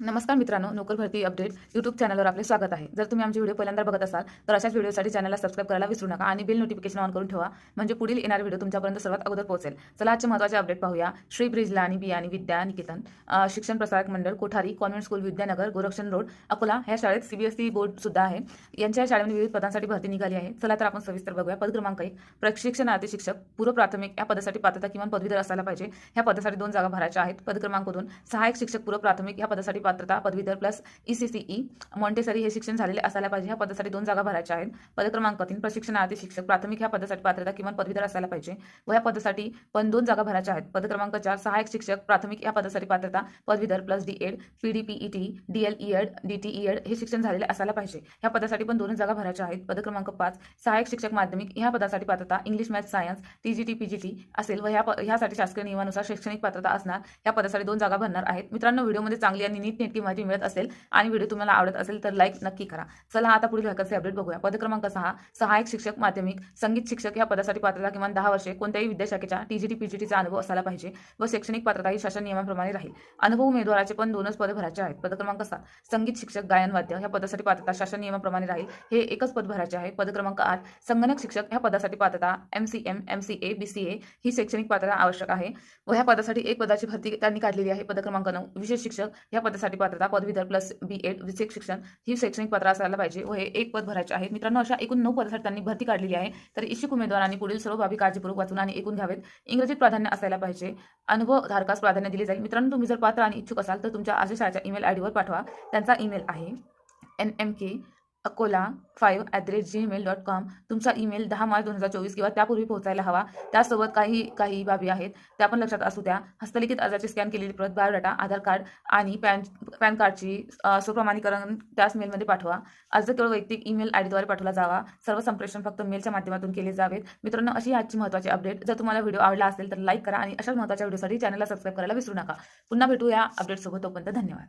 नमस्कार मित्रांनो नोकर भरती अपडेट यूट्यूब चॅनलवर आपले स्वागत आहे. जर तुम्ही आमचे व्हिडिओ पहिल्यांदा बघत असाल तर अशाच व्हिडिओसाठी चॅनलला सबस्क्राईब करायला विसरू नका आणि बिल नोटिफिकेशन ऑन करून ठेवा म्हणजे पुढील येणारे व्हिडिओ तुमच्यापर्यंत सर्वात अगोदर पोहोचेल. चला आजचे महत्त्वाचे अपडेट पाहूया. श्री ब्रिजला आणि बियाणी विद्या निकेतन शिक्षण Prasarak Mandal Kothari convent school Vidyanagar Gorakshan road Akola ह्या शाळेत सीबीएसई बोर्ड सुद्धा आहे. यांच्या शाळेमध्ये विविध पदांसाठी भरती निघाली आहे. चला तर आपण सविस्तर बघूया. पद क्रमांक एक प्रशिक्षणार्थी शिक्षक पूर्व प्राथमिक या पदासाठी पात्रता किमान पदवीधर असायला पाहिजे. ह्या पदासाठी दोन जागा भरायच्या आहेत. पद क्रमांक दोन सहायक शिक्षक पूर्व प्राथमिक या पदासाठी पात्रता पदवीधर plus E C C E Montessori हे शिक्षण झालेले असायला पाहिजे. ह्या पदासाठी दोन जागा भरायच्या आहेत. पद क्रमांक तीन प्रशिक्षणार्थी शिक्षक प्राथमिक ह्या पदासाठी पात्रता किमान पदवीधर असायला पाहिजे. व ह्या पदासाठी पण दोन जागा भरायच्या आहेत. पद क्रमांक चार सहाय्यक शिक्षक प्राथमिक या पदासाठी पात्रता पदवीधर plus D Ed P D PE T D L E Ed D T E Ed हे शिक्षण झालेले असायला पाहिजे. ह्या पदासाठी पण दोन जागा भरायच्या आहेत. पद क्रमांक पाच सहायक शिक्षक माध्यमिक ह्या पदासाठी पात्रता English math science TGT PGT असेल व ह्या ह्यासाठी शासकीय नियमानुसार शैक्षणिक पात्रता असणार. या पदासाठी दोन जागा भरणार आहेत. मित्रांनो व्हिडिओमध्ये चांगली आणि नीट नेटकी माहिती मिळत असेल आणि व्हिडिओ तुम्हाला आवडत असेल तर लाईक नक्की करा. चला आता पुढील व्हॅकन्सी अपडेट बघूया. पद क्रमांक सहा सहायक शिक्षक माध्यमिक संगीत शिक्षक या पदासाठी पात्रता किमान दहा वर्षे कोणत्याही विद्याशाखेच्या टीजीटी पीजीटीचा अनुभव असायला पाहिजे व शैक्षणिक पात्रता ही शासन नियमाप्रमाणे राहील. अनुभव उमेदवाराचे पण दोनच पद भरायचे आहेत. पद क्रमांक सात संगीत शिक्षक गायन वाद्य ह्या पदासाठी पात्रता शासन नियमाप्रमाणे राहील. हे एकच पद भरायचे आहे. पद क्रमांक आठ संगणक शिक्षक ह्या पदासाठी पात्रता M C M M C A B C A ही शैक्षणिक पात्रता आवश्यक आहे व ह्या पदासाठी एक पदाची भरती त्यांनी काढलेली आहे. पद क्रमांक नऊ विशेष शिक्षक ह्या पदासाठी पात्रता पदवीधर प्लस बी एड विशेष शिक्षण ही शैक्षणिक पात्र असायला पाहिजे व हे एक पद भरायचे आहे. मित्रांनो अशा एकूण नऊ पदासाठी त्यांनी भरती काढलेली आहे. तर इच्छुक उमेदवारांनी पुढील सर्व बाबी काळजीपूर्वक वाचून आणि ऐकून घ्यावेत. इंग्रजीत प्राधान्य असायला पाहिजे. अनुभव धारकास प्राधान्य दिले जाईल. मित्रांनो तुम्ही जर पात्र आणि इच्छुक असाल तर तुमच्या आशा ईमेल आय डीवर पाठवा. त्यांचा ईमेल आहे N M K Akola five at the rate Gmail dot com तुमचा ईमेल दहा मार्च दोन हजार चोवीस किंवा त्यापूर्वी पोहोचायला हवा. त्यासोबत काही काही बाबी आहेत. त्या पण लक्षात असू द्या. हस्तलिखित अर्जाची स्कॅन केलेली प्रत बायोडाटा आधार कार्ड आणि पॅन पॅन कार्डची सुप्रमाणीकरण त्याच मेलमध्ये पाठवा. अर्ज केवळ वैयक्तिक ईमेल आय डीद्वारे पाठवला जावा. सर्व संप्रेषण फक्त मेलच्या माध्यमातून केले जावेत. मित्रांनो अशी आजची महत्त्वाची अपडेट जर तुम्हाला व्हिडिओ आवडला असेल तर लाईक करा आणि अशाच महत्त्वाच्या व्हिडिओसाठी चॅनलला सबस्क्राईब करायला विसरू नका. पुन्हा भेटूया अपडेटसोबत तोपर्यंत धन्यवाद.